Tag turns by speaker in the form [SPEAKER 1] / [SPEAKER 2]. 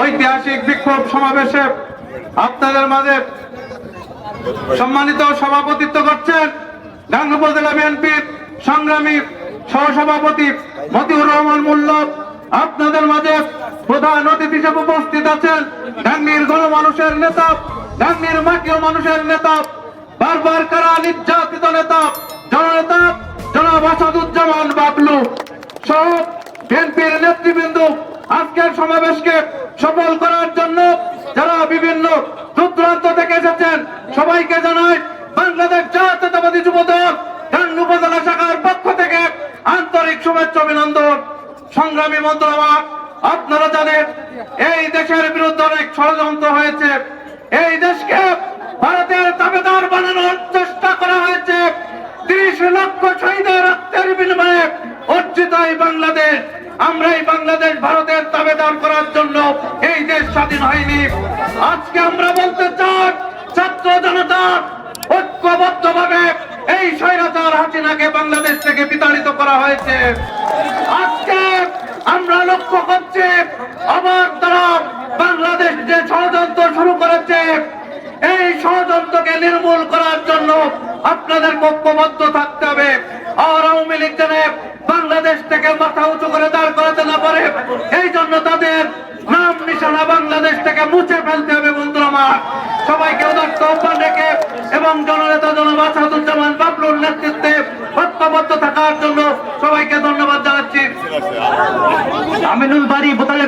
[SPEAKER 1] ঐতিহাসিক বিক্ষোভ সমাবেশে আপনাদের মাঝে সম্মানিত সভাপতিত্ব করছেন ডাঙ্গু উপজেলা বিএনপির সংগ্রামী সহসভাপতি মতিউর রহমান মূল্য আপনাদের মাঝে প্রধান অতিথি হিসেবে উপস্থিত আছেন ডাঙ্গির গণমানুষের নেতা ডাঙ্গির মাটিও মানুষের নেতা, বারবার কারা নির্যাতিত নেতা, জননেতা, জনাব আসাদুজ্জামান বাবলু সহ বিএনপির নেতৃবৃন্দ আজকের সমাবেশকে সফল করার জন্য যারা বিভিন্ন দূর দূরান্ত থেকে এসেছেন, সবাইকে জানাই বাংলাদেশ জাতীয়তাবাদী যুবদল টাঙ্গু উপজেলা শাখার পক্ষ থেকে আন্তরিক শুভেচ্ছা অভিনন্দন। সংগ্রামী বন্ধুরা আপনারা জানেন এই দেশের বিরুদ্ধে অনেক ষড়যন্ত্র হয়েছে। এই দেশকে ভারতের দাবেদার বানানোর চেষ্টা করা হয়েছে। ত্রিশ লক্ষ শহীদের রক্তের বিনিময়ে অর্জিত এই বাংলাদেশ। আমরা এই বাংলাদেশ ভারতের দাবেদার করার জন্য এই দেশ স্বাধীন হয়নি। আজকে আমরা বলতে চাই, ছাত্র জনতা ঐক্যবদ্ধ ভাবে এই স্বৈরাচার হাসিনাকে বাংলাদেশ থেকে বিতাড়িত করা হয়েছে। আজকে আমরা লক্ষ্য করছি আবার তারা বাংলাদেশ যে ষড়যন্ত্র শুরু করেছে, এই ষড়যন্ত্রকে নির্মূল করার জন্য আপনাদের ঐক্যবদ্ধ থাকতে হবে। আর আওয়ামী লীগ বাংলাদেশ থেকে মাথা উঁচু করে দাঁড় করাতে না পারে এই জন্য তাদের নাম নিশানা বাংলাদেশ থেকে মুছে ফেলতে হবে বন্ধুরা আমার। সবাইকে উদার্ত আহ্বান রেখে এবং জননেতা জনবাদ সাদুজ্জামান বাবলুর নেতৃত্বে ঐক্যবদ্ধ থাকার জন্য সবাইকে ধন্যবাদ জানাচ্ছি। আমিনুল বাড়ি বোতালে